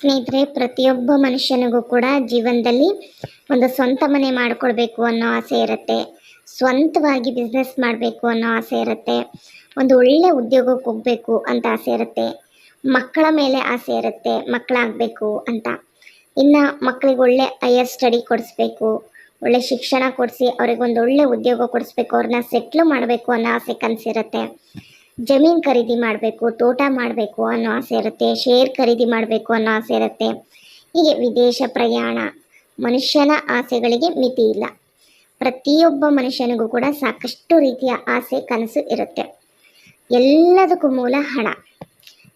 ಸ್ನೇಹಿತರೆ, ಪ್ರತಿಯೊಬ್ಬ ಮನುಷ್ಯನಿಗೂ ಕೂಡ ಜೀವನದಲ್ಲಿ ಒಂದು ಸ್ವಂತ ಮನೆ ಮಾಡಿಕೊಳ್ಬೇಕು ಅನ್ನೋ ಆಸೆ ಇರುತ್ತೆ. ಸ್ವಂತವಾಗಿ ಬಿಸ್ನೆಸ್ ಮಾಡಬೇಕು ಅನ್ನೋ ಆಸೆ ಇರುತ್ತೆ. ಒಂದು ಒಳ್ಳೆ ಉದ್ಯೋಗಕ್ಕೆ ಹೋಗಬೇಕು ಅಂತ ಆಸೆ ಇರುತ್ತೆ. ಮಕ್ಕಳ ಮೇಲೆ ಆಸೆ ಇರುತ್ತೆ, ಮಕ್ಕಳಾಗಬೇಕು ಅಂತ. ಇನ್ನು ಮಕ್ಕಳಿಗೆ ಒಳ್ಳೆ ಹೈಯರ್ ಸ್ಟಡಿ ಕೊಡಿಸ್ಬೇಕು, ಒಳ್ಳೆ ಶಿಕ್ಷಣ ಕೊಡಿಸಿ ಅವ್ರಿಗೆ ಒಂದು ಒಳ್ಳೆ ಉದ್ಯೋಗ ಕೊಡಿಸ್ಬೇಕು, ಅವ್ರನ್ನ ಸೆಟ್ಲ್ ಮಾಡಬೇಕು ಅನ್ನೋ ಆಸೆ ಕನಸಿರುತ್ತೆ. ಜಮೀನು ಖರೀದಿ ಮಾಡಬೇಕು, ತೋಟ ಮಾಡಬೇಕು ಅನ್ನೋ ಆಸೆ ಇರುತ್ತೆ ಶೇರ್ ಖರೀದಿ ಮಾಡಬೇಕು ಅನ್ನೋ ಆಸೆ ಇರುತ್ತೆ. ಹೀಗೆ ವಿದೇಶ ಪ್ರಯಾಣ, ಮನುಷ್ಯನ ಆಸೆಗಳಿಗೆ ಮಿತಿ ಇಲ್ಲ. ಪ್ರತಿಯೊಬ್ಬ ಮನುಷ್ಯನಿಗೂ ಕೂಡ ಸಾಕಷ್ಟು ರೀತಿಯ ಆಸೆ, ಕನಸು ಇರುತ್ತೆ. ಎಲ್ಲದಕ್ಕೂ ಮೂಲ ಹಣ.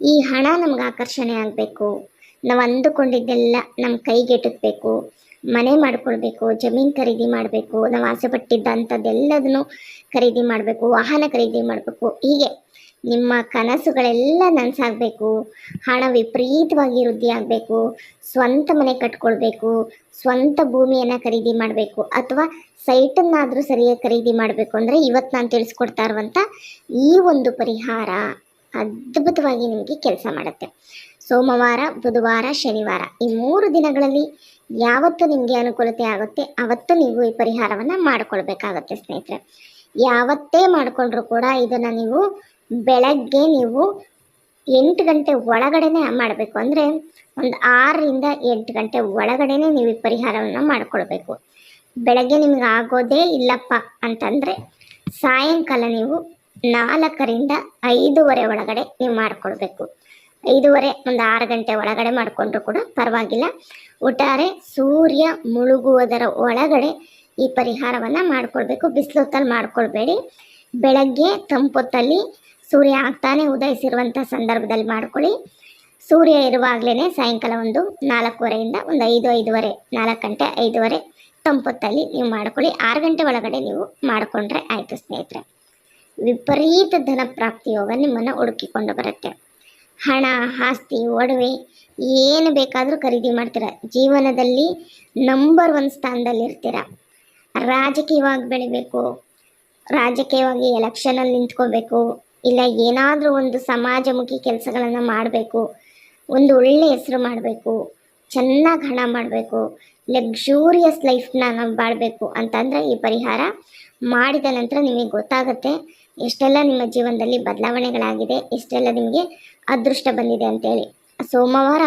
ಈ ಹಣ ನಮ್ಗೆ ಆಕರ್ಷಣೆ ಆಗಬೇಕು. ನಾವು ಅಂದುಕೊಂಡಿದ್ದೆಲ್ಲ ನಮ್ಮ ಕೈಗೆಟುಕಬೇಕು ಮನೆ ಮಾಡ್ಕೊಳ್ಬೇಕು, ಜಮೀನು ಖರೀದಿ ಮಾಡಬೇಕು, ನಾವು ಆಸೆ ಪಟ್ಟಿದ್ದಂಥದ್ದೆಲ್ಲದನ್ನು ಖರೀದಿ ಮಾಡಬೇಕು, ವಾಹನ ಖರೀದಿ ಮಾಡಬೇಕು. ಹೀಗೆ ನಿಮ್ಮ ಕನಸುಗಳೆಲ್ಲ ನನಸಾಗಬೇಕು, ಹಣ ವಿಪರೀತವಾಗಿ ವೃದ್ಧಿ ಆಗಬೇಕು, ಸ್ವಂತ ಮನೆ ಕಟ್ಕೊಳ್ಬೇಕು, ಸ್ವಂತ ಭೂಮಿಯನ್ನು ಖರೀದಿ ಮಾಡಬೇಕು, ಅಥವಾ ಸೈಟನ್ನಾದರೂ ಸರಿಯಾಗಿ ಖರೀದಿ ಮಾಡಬೇಕು ಅಂದರೆ ಇವತ್ತು ನಾನು ತಿಳಿಸ್ಕೊಡ್ತಾ ಇರುವಂಥ ಈ ಒಂದು ಪರಿಹಾರ ಅದ್ಭುತವಾಗಿ ನಿಮಗೆ ಕೆಲಸ ಮಾಡುತ್ತೆ. ಸೋಮವಾರ, ಬುಧವಾರ, ಶನಿವಾರ. ಈ ಮೂರು ದಿನಗಳಲ್ಲಿ ಯಾವತ್ತು ನಿಮಗೆ ಅನುಕೂಲತೆ ಆಗುತ್ತೆ, ಅವತ್ತು ನೀವು ಈ ಪರಿಹಾರವನ್ನು ಮಾಡಿಕೊಳ್ಬೇಕಾಗತ್ತೆ ಸ್ನೇಹಿತರೆ. ಯಾವತ್ತೇ ಮಾಡಿಕೊಂಡ್ರೂ ಕೂಡ ಇದನ್ನು ನೀವು ಬೆಳಗ್ಗೆ ನೀವು ಎಂಟು ಗಂಟೆ ಒಳಗಡೆನೆ ಮಾಡಬೇಕು. ಅಂದರೆ ಒಂದು ಆರರಿಂದ ಎಂಟು ಗಂಟೆ ಒಳಗಡೆ ನೀವು ಈ ಪರಿಹಾರವನ್ನು ಮಾಡಿಕೊಳ್ಬೇಕು. ಬೆಳಗ್ಗೆ ನಿಮ್ಗೆ ಆಗೋದೇ ಇಲ್ಲಪ್ಪ ಅಂತಂದರೆ ಸಾಯಂಕಾಲ ನೀವು ನಾಲ್ಕರಿಂದ ಐದೂವರೆ ಒಳಗಡೆ ನೀವು ಮಾಡಿಕೊಳ್ಬೇಕು. ಐದೂವರೆ, ಒಂದು ಆರು ಗಂಟೆ ಒಳಗಡೆ ಮಾಡಿಕೊಂಡ್ರು ಕೂಡ ಪರವಾಗಿಲ್ಲ. ಒಟ್ಟಾರೆ ಸೂರ್ಯ ಮುಳುಗುವುದರ ಒಳಗಡೆ ಈ ಪರಿಹಾರವನ್ನು ಮಾಡಿಕೊಳ್ಬೇಕು. ಬಿಸಿಲೊತ್ತಲ್ಲಿ ಮಾಡಿಕೊಳ್ಬೇಡಿ. ಬೆಳಗ್ಗೆ ತಂಪೊತ್ತಲ್ಲಿ ಸೂರ್ಯ ಆಗ್ತಾನೆ ಉದಯಿಸಿರುವಂಥ ಸಂದರ್ಭದಲ್ಲಿ ಮಾಡ್ಕೊಳ್ಳಿ. ಸೂರ್ಯ ಇರುವಾಗಲೇ ಸಾಯಂಕಾಲ ಒಂದು ನಾಲ್ಕೂವರೆಯಿಂದ ಒಂದು ಐದು, ಐದುವರೆ, ನಾಲ್ಕು ಗಂಟೆ, ಐದೂವರೆ ತಂಪೊತ್ತಲ್ಲಿ ನೀವು ಮಾಡ್ಕೊಳ್ಳಿ. ಆರು ಗಂಟೆ ಒಳಗಡೆ ನೀವು ಮಾಡಿಕೊಂಡ್ರೆ ಆಯಿತು ಸ್ನೇಹಿತರೆ. ವಿಪರೀತ ಧನ ಪ್ರಾಪ್ತಿ ಯೋಗ ನಿಮ್ಮನ್ನು ಹುಡುಕಿಕೊಂಡು ಬರುತ್ತೆ. ಹಣ, ಆಸ್ತಿ, ಒಡವೆ ಏನು ಬೇಕಾದರೂ ಖರೀದಿ ಮಾಡ್ತೀರ. ಜೀವನದಲ್ಲಿ ನಂಬರ್ ಒನ್ ಸ್ಥಾನದಲ್ಲಿರ್ತೀರ. ರಾಜಕೀಯವಾಗಿ ಬೆಳಿಬೇಕು, ರಾಜಕೀಯವಾಗಿ ಎಲೆಕ್ಷನಲ್ಲಿ ನಿಂತ್ಕೋಬೇಕು, ಇಲ್ಲ ಏನಾದರೂ ಒಂದು ಸಮಾಜಮುಖಿ ಕೆಲಸಗಳನ್ನು ಮಾಡಬೇಕು, ಒಂದು ಒಳ್ಳೆ ಹೆಸರು ಮಾಡಬೇಕು, ಚೆನ್ನಾಗಿ ಹಣ ಮಾಡಬೇಕು ಲಕ್ಸೂರಿಯಸ್ ಲೈಫ್ನ ನಾವು ಬಾಳಬೇಕು ಅಂತಂದರೆ ಈ ಪರಿಹಾರ ಮಾಡಿದ ನಂತರ ನಿಮಗೆ ಗೊತ್ತಾಗುತ್ತೆ ಎಷ್ಟೆಲ್ಲ ನಿಮ್ಮ ಜೀವನದಲ್ಲಿ ಬದಲಾವಣೆಗಳಾಗಿದೆ ಎಷ್ಟೆಲ್ಲ ನಿಮಗೆ ಅದೃಷ್ಟ ಬಂದಿದೆ ಅಂತೇಳಿ. ಸೋಮವಾರ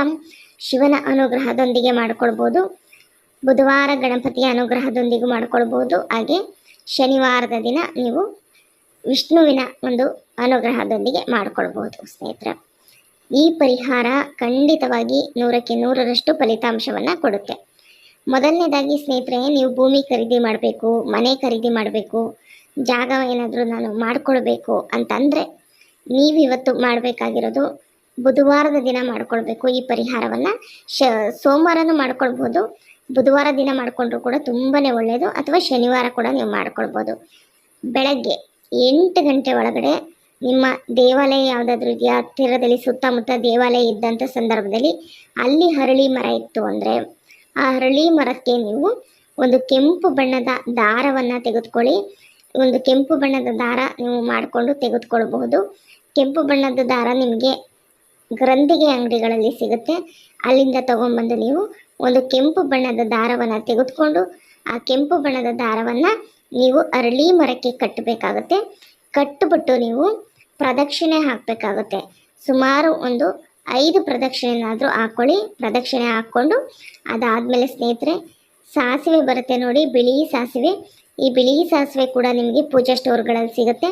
ಶಿವನ ಅನುಗ್ರಹದೊಂದಿಗೆ ಮಾಡಿಕೊಳ್ಬೋದು. ಬುಧವಾರ ಗಣಪತಿಯ ಅನುಗ್ರಹದೊಂದಿಗೂ ಮಾಡಿಕೊಳ್ಬೋದು. ಹಾಗೆ ಶನಿವಾರದ ದಿನ ನೀವು ವಿಷ್ಣುವಿನ ಒಂದು ಅನುಗ್ರಹದೊಂದಿಗೆ ಮಾಡಿಕೊಳ್ಬೋದು ಸ್ನೇಹಿತರೆ. ಈ ಪರಿಹಾರ ಖಂಡಿತವಾಗಿ ನೂರಕ್ಕೆ ನೂರರಷ್ಟು ಫಲಿತಾಂಶವನ್ನು ಕೊಡುತ್ತೆ. ಮೊದಲನೇದಾಗಿ ಸ್ನೇಹಿತರೆ, ನೀವು ಭೂಮಿ ಖರೀದಿ ಮಾಡಬೇಕು, ಮನೆ ಖರೀದಿ ಮಾಡಬೇಕು ಜಾಗ ಏನಾದರೂ ನಾನು ಮಾಡ್ಕೊಳ್ಬೇಕು ಅಂತಂದರೆ ನೀವು ಇವತ್ತು ಮಾಡಬೇಕಾಗಿರೋದು ಬುಧವಾರದ ದಿನ ಮಾಡಿಕೊಳ್ಬೇಕು ಈ ಪರಿಹಾರವನ್ನು. ಶ, ಸೋಮವಾರನೂ ಮಾಡ್ಕೊಳ್ಬೋದು. ಬುಧವಾರ ದಿನ ಮಾಡಿಕೊಂಡ್ರು ಕೂಡ ತುಂಬಾ ಒಳ್ಳೆಯದು ಅಥವಾ ಶನಿವಾರ ಕೂಡ ನೀವು ಮಾಡ್ಕೊಳ್ಬೋದು. ಬೆಳಗ್ಗೆ ಎಂಟು ಗಂಟೆ ಒಳಗಡೆ ನಿಮ್ಮ ದೇವಾಲಯ ಯಾವುದಾದ್ರೂ ಇದೆಯಾ? ಹತ್ತಿರದಲ್ಲಿ ಸುತ್ತಮುತ್ತ ದೇವಾಲಯ ಇದ್ದಂಥ ಸಂದರ್ಭದಲ್ಲಿ ಅಲ್ಲಿ ಹರಳಿ ಮರ ಇತ್ತು ಅಂದರೆ ಆ ಹರಳಿ ಮರಕ್ಕೆ ನೀವು ಒಂದು ಕೆಂಪು ಬಣ್ಣದ ದಾರವನ್ನು ತೆಗೆದುಕೊಳ್ಳಿ. ಒಂದು ಕೆಂಪು ಬಣ್ಣದ ದಾರ ನೀವು ಮಾಡಿಕೊಂಡು ತೆಗೆದುಕೊಳ್ಬಹುದು. ಕೆಂಪು ಬಣ್ಣದ ದಾರ ನಿಮಗೆ ಗ್ರಂಥಿಗೆ ಅಂಗಡಿಗಳಲ್ಲಿ ಸಿಗುತ್ತೆ. ಅಲ್ಲಿಂದ ತಗೊಂಡ್ಬಂದು ನೀವು ಒಂದು ಕೆಂಪು ಬಣ್ಣದ ದಾರವನ್ನು ತೆಗೆದುಕೊಂಡು ಆ ಕೆಂಪು ಬಣ್ಣದ ದಾರವನ್ನು ನೀವು ಅರಳಿ ಮರಕ್ಕೆ ಕಟ್ಟಬೇಕಾಗುತ್ತೆ. ಕಟ್ಟಿಬಿಟ್ಟು ನೀವು ಪ್ರದಕ್ಷಿಣೆ ಹಾಕಬೇಕಾಗುತ್ತೆ. ಸುಮಾರು ಒಂದು ಐದು ಪ್ರದಕ್ಷಿಣೆನಾದರೂ ಹಾಕ್ಕೊಳ್ಳಿ ಪ್ರದಕ್ಷಿಣೆ ಹಾಕ್ಕೊಂಡು ಅದಾದಮೇಲೆ ಸ್ನೇಹಿತರೆ ಸಾಸಿವೆ ಬರುತ್ತೆ ನೋಡಿ, ಬಿಳಿ ಸಾಸಿವೆ. ಈ ಬಿಳಿ ಸಾಸಿವೆ ಕೂಡ ನಿಮಗೆ ಪೂಜಾ ಸ್ಟೋರ್ಗಳಲ್ಲಿ ಸಿಗುತ್ತೆ.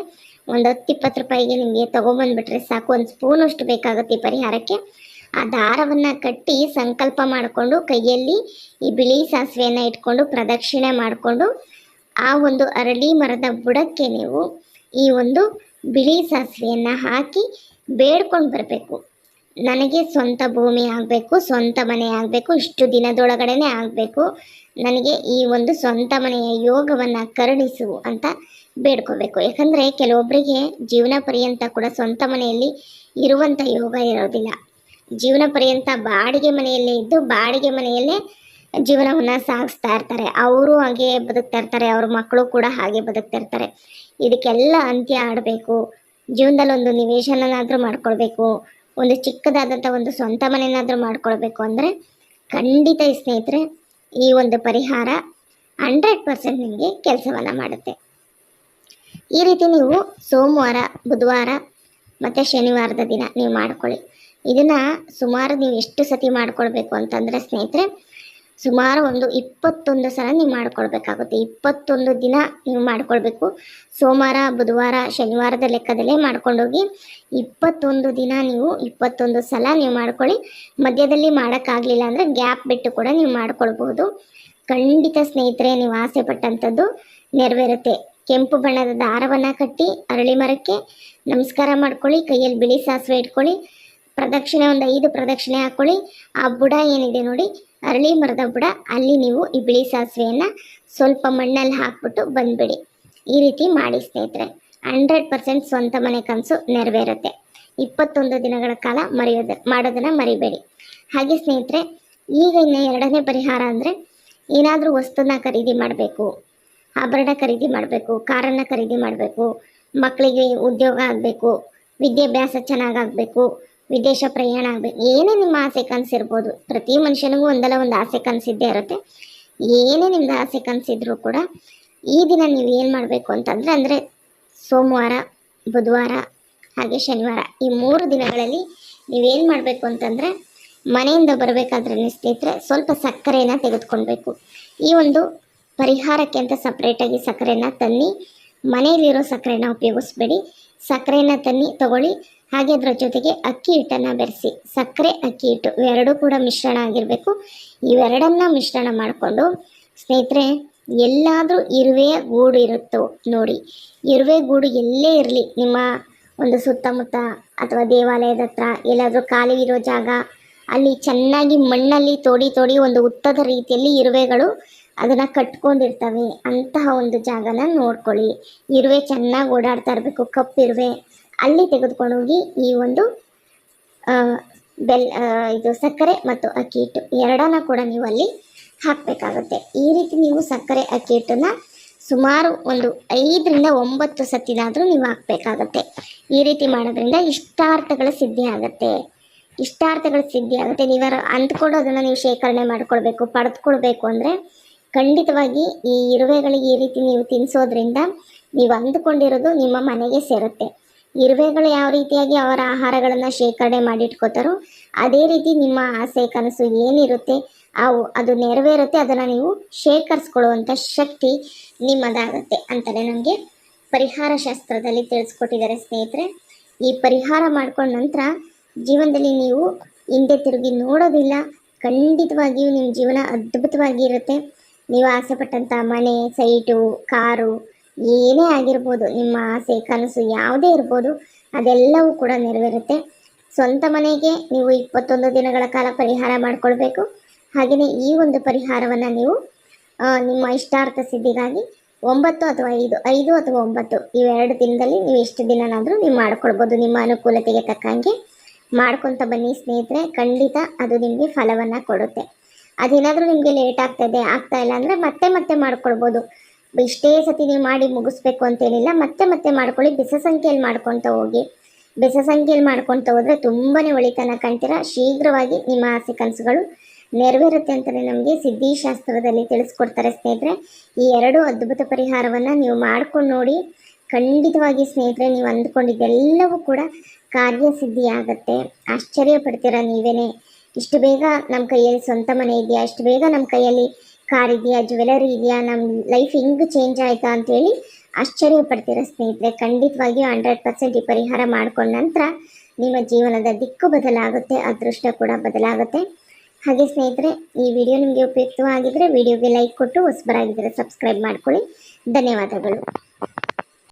ಒಂದು ಹತ್ತು ಇಪ್ಪತ್ತು ರೂಪಾಯಿಗೆ ನಿಮಗೆ ತೊಗೊಂಬಂದ್ಬಿಟ್ರೆ ಸಾಕು. ಒಂದು ಸ್ಪೂನಷ್ಟು ಬೇಕಾಗುತ್ತೆ ಈ ಪರಿಹಾರಕ್ಕೆ. ಆ ದಾರವನ್ನು ಕಟ್ಟಿ ಸಂಕಲ್ಪ ಮಾಡಿಕೊಂಡು ಕೈಯಲ್ಲಿ ಈ ಬಿಳಿ ಸಾಸಿವೆಯನ್ನು ಇಟ್ಕೊಂಡು ಪ್ರದಕ್ಷಿಣೆ ಮಾಡಿಕೊಂಡು ಆ ಒಂದು ಅರಳಿ ಮರದ ಬುಡಕ್ಕೆ ನೀವು ಈ ಒಂದು ಬಿಳಿ ಸಾಸಿವೆಯನ್ನು ಹಾಕಿ ಬೇಡ್ಕೊಂಡು ಬರಬೇಕು. ನನಗೆ ಸ್ವಂತ ಭೂಮಿ ಆಗಬೇಕು, ಸ್ವಂತ ಮನೆ ಆಗಬೇಕು, ಇಷ್ಟು ದಿನದೊಳಗಡೆನೆ ಆಗಬೇಕು. ನನಗೆ ಈ ಒಂದು ಸ್ವಂತ ಮನೆಯ ಯೋಗವನ್ನು ಕರುಣಿಸು ಅಂತ ಬೇಡ್ಕೋಬೇಕು. ಯಾಕಂದರೆ ಕೆಲವೊಬ್ಬರಿಗೆ ಜೀವನ ಪರ್ಯಂತ ಕೂಡ ಸ್ವಂತ ಮನೆಯಲ್ಲಿ ಇರುವಂಥ ಯೋಗ ಇರೋದಿಲ್ಲ. ಜೀವನ ಪರ್ಯಂತ ಬಾಡಿಗೆ ಮನೆಯಲ್ಲೇ ಇದ್ದು ಬಾಡಿಗೆ ಮನೆಯಲ್ಲೇ ಜೀವನವನ್ನು ಸಾಗಿಸ್ತಾ ಇರ್ತಾರೆ. ಅವರು ಹಾಗೆ ಬದುಕ್ತಾ ಇರ್ತಾರೆ, ಅವ್ರ ಮಕ್ಕಳು ಕೂಡ ಹಾಗೆ ಬದುಕ್ತಾ ಇರ್ತಾರೆ. ಇದಕ್ಕೆಲ್ಲ ಅಂತ್ಯ ಆಡಬೇಕು. ಜೀವನದಲ್ಲಿ ಒಂದು ನಿವೇಶನನಾದರೂ ಮಾಡ್ಕೊಳ್ಬೇಕು. ಒಂದು ಚಿಕ್ಕದಾದಂಥ ಒಂದು ಸ್ವಂತ ಮನೆಯನ್ನಾದರೂ ಮಾಡ್ಕೊಳ್ಬೇಕು ಅಂದರೆ ಖಂಡಿತ ಈ ಸ್ನೇಹಿತರೆ, ಈ ಒಂದು ಪರಿಹಾರ ಹಂಡ್ರೆಡ್ ಪರ್ಸೆಂಟ್ ನಿಮಗೆ ಕೆಲಸವನ್ನು ಮಾಡುತ್ತೆ. ಈ ರೀತಿ ನೀವು ಸೋಮವಾರ, ಬುಧವಾರ ಮತ್ತು ಶನಿವಾರದ ದಿನ ನೀವು ಮಾಡ್ಕೊಳ್ಳಿ. ಇದನ್ನು ಸುಮಾರು ನೀವು ಎಷ್ಟು ಸತಿ ಮಾಡ್ಕೊಳ್ಬೇಕು ಅಂತಂದರೆ ಸ್ನೇಹಿತರೆ ಸುಮಾರು ಒಂದು ಇಪ್ಪತ್ತೊಂದು ಸಲ ನೀವು ಮಾಡ್ಕೊಳ್ಬೇಕಾಗುತ್ತೆ ಇಪ್ಪತ್ತೊಂದು ದಿನ ನೀವು ಮಾಡ್ಕೊಳ್ಬೇಕು. ಸೋಮವಾರ, ಬುಧವಾರ, ಶನಿವಾರದ ಲೆಕ್ಕದಲ್ಲೇ ಮಾಡ್ಕೊಂಡೋಗಿ ಇಪ್ಪತ್ತೊಂದು ದಿನ ನೀವು ಇಪ್ಪತ್ತೊಂದು ಸಲ ನೀವು ಮಾಡ್ಕೊಳ್ಳಿ. ಮಧ್ಯದಲ್ಲಿ ಮಾಡೋಕ್ಕಾಗಲಿಲ್ಲ ಅಂದರೆ ಗ್ಯಾಪ್ ಬಿಟ್ಟು ಕೂಡ ನೀವು ಮಾಡ್ಕೊಳ್ಬೋದು ಖಂಡಿತ ಸ್ನೇಹಿತರೆ, ನೀವು ಆಸೆ ಪಟ್ಟಂಥದ್ದು ನೆರವೇರುತ್ತೆ. ಕೆಂಪು ಬಣ್ಣದ ದಾರವನ್ನು ಕಟ್ಟಿ ಅರಳಿ ಮರಕ್ಕೆ ನಮಸ್ಕಾರ ಮಾಡ್ಕೊಳ್ಳಿ. ಕೈಯಲ್ಲಿ ಬಿಳಿ ಸಾಸಿವೆ ಇಟ್ಕೊಳ್ಳಿ. ಪ್ರದಕ್ಷಿಣೆ, ಒಂದು ಐದು ಪ್ರದಕ್ಷಿಣೆ ಹಾಕ್ಕೊಳ್ಳಿ ಆ ಬುಡ ಏನಿದೆ ನೋಡಿ ಅರಳಿ ಮರದ ಬುಡ, ಅಲ್ಲಿ ನೀವು ಈ ಬಿಳಿ ಸಾಸಿವೆಯನ್ನು ಸ್ವಲ್ಪ ಮಣ್ಣಲ್ಲಿ ಹಾಕ್ಬಿಟ್ಟು ಬಂದ್ಬಿಡಿ. ಈ ರೀತಿ ಮಾಡಿ ಸ್ನೇಹಿತರೆ. ಹಂಡ್ರೆಡ್ ಪರ್ಸೆಂಟ್ ಸ್ವಂತ ಮನೆ ಕನಸು ನೆರವೇರುತ್ತೆ. ಇಪ್ಪತ್ತೊಂದು ದಿನಗಳ ಕಾಲ ಮರೆಯೋದು, ಮಾಡೋದನ್ನು ಮರಿಬೇಡಿ. ಹಾಗೆ ಸ್ನೇಹಿತರೆ, ಈಗ ಇನ್ನು ಎರಡನೇ ಪರಿಹಾರ ಅಂದರೆ ಏನಾದರೂ ವಸ್ತುನ ಖರೀದಿ ಮಾಡಬೇಕು, ಆಭರಣ ಖರೀದಿ ಮಾಡಬೇಕು, ಕಾರನ್ನು ಖರೀದಿ ಮಾಡಬೇಕು ಮಕ್ಕಳಿಗೆ ಉದ್ಯೋಗ ಆಗಬೇಕು, ವಿದ್ಯಾಭ್ಯಾಸ ಚೆನ್ನಾಗಾಗಬೇಕು ವಿದೇಶ ಪ್ರಯಾಣ ಆಗಬೇಕು. ಏನೇ ನಿಮ್ಮ ಆಸೆ ಕನಸಿರ್ಬೋದು. ಪ್ರತಿ ಮನುಷ್ಯನಿಗೂ ಒಂದಲ್ಲ ಒಂದು ಆಸೆ ಕನಸಿದ್ದೇ ಇರುತ್ತೆ. ಏನೇ ನಿಮ್ದು ಆಸೆ ಕನಸಿದ್ರು ಕೂಡ ಈ ದಿನ ನೀವು ಏನು ಮಾಡಬೇಕು ಅಂತಂದರೆ, ಅಂದರೆ ಸೋಮವಾರ, ಬುಧವಾರ, ಹಾಗೆ ಶನಿವಾರ ಈ ಮೂರು ದಿನಗಳಲ್ಲಿ ನೀವೇನು ಮಾಡಬೇಕು ಅಂತಂದರೆ, ಮನೆಯಿಂದ ಬರಬೇಕಾದ್ರೆ ಸ್ನೇಹಿತರೆ ಸ್ವಲ್ಪ ಸಕ್ಕರೆನ ತೆಗೆದುಕೊಳ್ಬೇಕು. ಈ ಒಂದು ಪರಿಹಾರಕ್ಕೆ ಅಂತ ಸಪ್ರೇಟಾಗಿ ಸಕ್ಕರೆನ ತನ್ನಿ, ಮನೆಯಲ್ಲಿರೋ ಸಕ್ಕರೆನ ಉಪಯೋಗಿಸ್ಬೇಡಿ. ಸಕ್ಕರೆನ ತನ್ನಿ ತಗೊಳ್ಳಿ. ಹಾಗೆ ಅದರ ಜೊತೆಗೆ ಅಕ್ಕಿ ಹಿಟ್ಟನ್ನು ಬೆರೆಸಿ, ಸಕ್ಕರೆ ಅಕ್ಕಿ ಹಿಟ್ಟು ಇವೆರಡೂ ಕೂಡ ಮಿಶ್ರಣ ಆಗಿರಬೇಕು. ಇವೆರಡನ್ನ ಮಿಶ್ರಣ ಮಾಡಿಕೊಂಡು ಸ್ನೇಹಿತರೆ, ಎಲ್ಲಾದರೂ ಇರುವೆ, ಗೂಡು ಇರುತ್ತೋ ನೋಡಿ. ಇರುವೆ, ಗೂಡು ಎಲ್ಲೇ ಇರಲಿ, ನಿಮ್ಮ ಒಂದು ಸುತ್ತಮುತ್ತ ಅಥವಾ ದೇವಾಲಯದ ಹತ್ರ, ಎಲ್ಲಾದರೂ ಖಾಲಿ ಇರೋ ಜಾಗ, ಅಲ್ಲಿ ಚೆನ್ನಾಗಿ ಮಣ್ಣಲ್ಲಿ ತೋಡಿ ತೋಡಿ ಒಂದು ಉತ್ತದ ರೀತಿಯಲ್ಲಿ ಇರುವೆಗಳು ಅದನ್ನು ಕಟ್ಕೊಂಡಿರ್ತವೆ. ಅಂತಹ ಒಂದು ಜಾಗನ ನೋಡ್ಕೊಳ್ಳಿ. ಇರುವೆ ಚೆನ್ನಾಗಿ ಓಡಾಡ್ತಾ ಇರಬೇಕು ಕಪ್ಪಿರುವೆ ಅಲ್ಲಿ ತೆಗೆದುಕೊಂಡು ಹೋಗಿ ಈ ಒಂದು ಬೆಲ್ ಇದು ಸಕ್ಕರೆ ಮತ್ತು ಅಕ್ಕಿ ಹಿಟ್ಟು ಎರಡನ್ನ ಕೂಡ ನೀವು ಅಲ್ಲಿ ಹಾಕಬೇಕಾಗುತ್ತೆ. ಈ ರೀತಿ ನೀವು ಸಕ್ಕರೆ, ಅಕ್ಕಿ ಹಿಟ್ಟನ್ನು ಸುಮಾರು ಒಂದು ಐದರಿಂದ ಒಂಬತ್ತು ಸತಿನಾದರೂ ನೀವು ಹಾಕಬೇಕಾಗತ್ತೆ. ಈ ರೀತಿ ಮಾಡೋದ್ರಿಂದ ಇಷ್ಟಾರ್ಥಗಳ ಸಿದ್ಧಿ ಆಗುತ್ತೆ. ಇಷ್ಟಾರ್ಥಗಳ ಸಿದ್ಧಿ ಆಗುತ್ತೆ. ನೀವು ಅಂದ್ಕೊಂಡು ಅದನ್ನು ನೀವು ಶೇಖರಣೆ ಮಾಡಿಕೊಳ್ಬೇಕು, ಪಡೆದುಕೊಳ್ಬೇಕು ಅಂದರೆ ಖಂಡಿತವಾಗಿ ಈ ಇರುವೆಗಳಿಗೆ ಈ ರೀತಿ ನೀವು ತಿನ್ನಿಸೋದ್ರಿಂದ ನೀವು ಅಂದುಕೊಂಡಿರೋದು ನಿಮ್ಮ ಮನೆಗೆ ಸೇರುತ್ತೆ. ಇರುವೆಗಳು ಯಾವ ರೀತಿಯಾಗಿ ಅವರ ಆಹಾರಗಳನ್ನು ಶೇಖರಣೆ ಮಾಡಿಟ್ಕೋತಾರೋ, ಅದೇ ರೀತಿ ನಿಮ್ಮ ಆಸೆ ಕನಸು ಏನಿರುತ್ತೆ, ಅವು, ಅದು ನೆರವೇರುತ್ತೆ, ಅದನ್ನು ನೀವು ಶೇಖರಿಸ್ಕೊಳ್ಳುವಂಥ ಶಕ್ತಿ ನಿಮ್ಮದಾಗುತ್ತೆ ಅಂತಲೇ ನಮಗೆ ಪರಿಹಾರ ಶಾಸ್ತ್ರದಲ್ಲಿ ತಿಳಿಸ್ಕೊಟ್ಟಿದ್ದಾರೆ ಸ್ನೇಹಿತರೆ. ಈ ಪರಿಹಾರ ಮಾಡ್ಕೊಂಡ ನಂತರ ಜೀವನದಲ್ಲಿ ನೀವು ಹಿಂದೆ ತಿರುಗಿ ನೋಡೋದಿಲ್ಲ, ಖಂಡಿತವಾಗಿಯೂ ನಿಮ್ಮ ಜೀವನ ಅದ್ಭುತವಾಗಿ ಇರುತ್ತೆ. ನೀವು ಆಸೆಪಟ್ಟಂಥ ಮನೆ, ಸೈಟು, ಕಾರು ಏನೇ ಆಗಿರ್ಬೋದು, ನಿಮ್ಮ ಆಸೆ, ಕನಸು ಯಾವುದೇ ಇರ್ಬೋದು, ಅದೆಲ್ಲವೂ ಕೂಡ ನೆರವೇರುತ್ತೆ. ಸ್ವಂತ ಮನೆಗೆ ನೀವು ಇಪ್ಪತ್ತೊಂದು ದಿನಗಳ ಕಾಲ ಪರಿಹಾರ ಮಾಡಿಕೊಳ್ಬೇಕು. ಹಾಗೆಯೇ ಈ ಒಂದು ಪರಿಹಾರವನ್ನು ನೀವು ನಿಮ್ಮ ಇಷ್ಟಾರ್ಥ ಸಿದ್ಧಿಗಾಗಿ ಒಂಬತ್ತು ಅಥವಾ ಐದು ಐದು ಅಥವಾ ಒಂಬತ್ತು ಇವೆರಡು ದಿನದಲ್ಲಿ ನೀವು ಎಷ್ಟು ದಿನನಾದರೂ ನೀವು ಮಾಡ್ಕೊಳ್ಬೋದು. ನಿಮ್ಮ ಅನುಕೂಲತೆಗೆ ತಕ್ಕಂಗೆ ಮಾಡ್ಕೊತ ಬನ್ನಿ ಸ್ನೇಹಿತರೆ, ಖಂಡಿತ ಅದು ನಿಮಗೆ ಫಲವನ್ನು ಕೊಡುತ್ತೆ. ಅದೇನಾದರೂ ನಿಮಗೆ ಲೇಟ್ ಆಗ್ತಾಯಿದೆ ಆಗ್ತಾ ಇಲ್ಲ ಅಂದರೆ ಮತ್ತೆ ಮತ್ತೆ ಮಾಡ್ಕೊಳ್ಬೋದು. ಇಷ್ಟೇ ಸತಿ ನೀವು ಮಾಡಿ ಮುಗಿಸ್ಬೇಕು ಅಂತೇನಿಲ್ಲ ಮತ್ತೆ ಮತ್ತೆ ಮಾಡ್ಕೊಳ್ಳಿ. ಬೆಸ ಸಂಖ್ಯೆಯಲ್ಲಿ ಮಾಡ್ಕೊತ ಹೋಗಿ. ಬೆಸ ಸಂಖ್ಯೆಯಲ್ಲಿ ಮಾಡ್ಕೊತ ಹೋದರೆ ತುಂಬಾ ಒಳಿತನ ಕಾಣ್ತೀರಾ ಶೀಘ್ರವಾಗಿ ನಿಮ್ಮ ಆಸೆ ಕನಸುಗಳು ನೆರವೇರುತ್ತೆ ಅಂತಲೇ ನಮಗೆ ಸಿದ್ಧಿಶಾಸ್ತ್ರದಲ್ಲಿ ತಿಳಿಸ್ಕೊಡ್ತಾರೆ ಸ್ನೇಹಿತರೆ. ಈ ಎರಡು ಅದ್ಭುತ ಪರಿಹಾರವನ್ನು ನೀವು ಮಾಡ್ಕೊಂಡು ನೋಡಿ, ಖಂಡಿತವಾಗಿ ಸ್ನೇಹಿತರೆ, ನೀವು ಅಂದ್ಕೊಂಡಿದ್ದೆಲ್ಲವೂ ಕೂಡ ಕಾರ್ಯಸಿದ್ಧಿ ಆಗುತ್ತೆ ಆಶ್ಚರ್ಯ ಪಡ್ತೀರಾ ನೀವೇನೆ? ಇಷ್ಟು ಬೇಗ ನಮ್ಮ ಕೈಯಲ್ಲಿ ಸ್ವಂತ ಮನೆ ಇದೆಯಾ? ಇಷ್ಟು ಬೇಗ ನಮ್ಮ ಕೈಯಲ್ಲಿ ಕಾರ್ ಇದೆಯಾ? ಜ್ಯುವೆಲರಿ ಇದೆಯಾ? ನಮ್ಮ ಲೈಫ್ ಹೆಂಗೆ ಚೇಂಜ್ ಆಯಿತಾ ಅಂತೇಳಿ ಆಶ್ಚರ್ಯ ಪಡ್ತೀರ ಸ್ನೇಹಿತರೆ. ಖಂಡಿತವಾಗಿಯೂ ಹಂಡ್ರೆಡ್ ಪರ್ಸೆಂಟ್ ಈ ಪರಿಹಾರ ಮಾಡ್ಕೊಂಡ ನಂತರ ನಿಮ್ಮ ಜೀವನದ ದಿಕ್ಕು ಬದಲಾಗುತ್ತೆ, ಅದೃಷ್ಟ ಕೂಡ ಬದಲಾಗುತ್ತೆ. ಹಾಗೆ ಸ್ನೇಹಿತರೆ, ಈ ವಿಡಿಯೋ ನಿಮಗೆ ಉಪಯುಕ್ತವಾಗಿದ್ದರೆ ವಿಡಿಯೋಗೆ ಲೈಕ್ ಕೊಟ್ಟು ಹೊಸಬರಾಗಿದ್ದರೆ ಸಬ್ಸ್ಕ್ರೈಬ್ ಮಾಡ್ಕೊಳ್ಳಿ. ಧನ್ಯವಾದಗಳು.